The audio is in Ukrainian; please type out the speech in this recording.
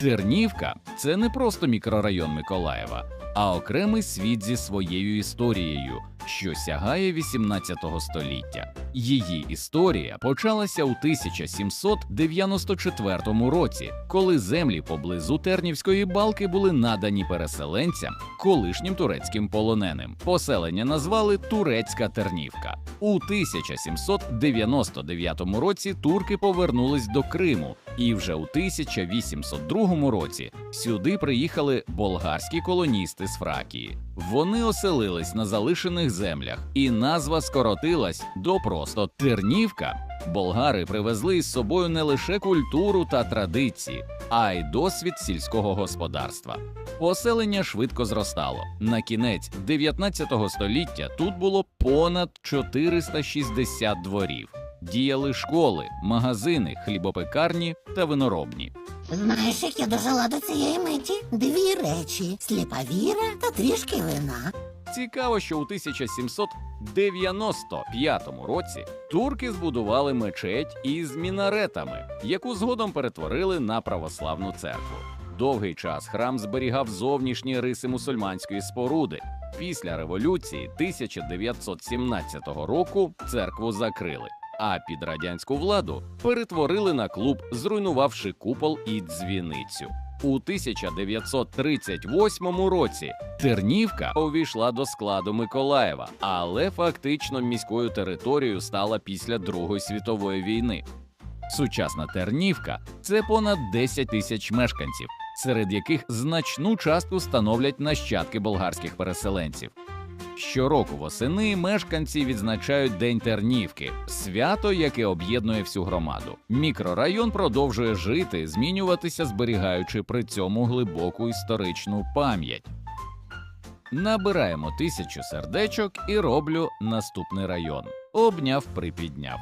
Тернівка це не просто мікрорайон Миколаєва, а окремий світ зі своєю історією, що сягає 18 століття. Її історія почалася у 1794 році, коли землі поблизу Тернівської балки були надані переселенцям, колишнім турецьким полоненим. Поселення назвали Турецька Тернівка. У 1799 році турки повернулись до Криму, і вже у 1802 році сюди приїхали болгарські колоністи з Фракії. Вони оселились на залишених землях, і назва скоротилась до просто Тернівка. Болгари привезли із собою не лише культуру та традиції, а й досвід сільського господарства. Поселення швидко зростало. На кінець 19 століття тут було понад 460 дворів. Діяли школи, магазини, хлібопекарні та виноробні. Знаєш, як я дожила до цієї миті? Дві речі: сліпа віра та трішки вина. Цікаво, що у 1795 році турки збудували мечеть із мінаретами, яку згодом перетворили на православну церкву. Довгий час храм зберігав зовнішні риси мусульманської споруди. Після революції 1917 року церкву закрили, а під радянську владу перетворили на клуб, зруйнувавши купол і дзвіницю. У 1938 році Тернівка увійшла до складу Миколаєва, але фактично міською територією стала після Другої світової війни. Сучасна Тернівка це понад 10 тисяч мешканців, серед яких значну частку становлять нащадки болгарських переселенців. Щороку восени мешканці відзначають День Тернівки, свято, яке об'єднує всю громаду. Мікрорайон продовжує жити, змінюватися, зберігаючи при цьому глибоку історичну пам'ять. Набираємо тисячу сердечок і роблю наступний район. Обняв, припідняв.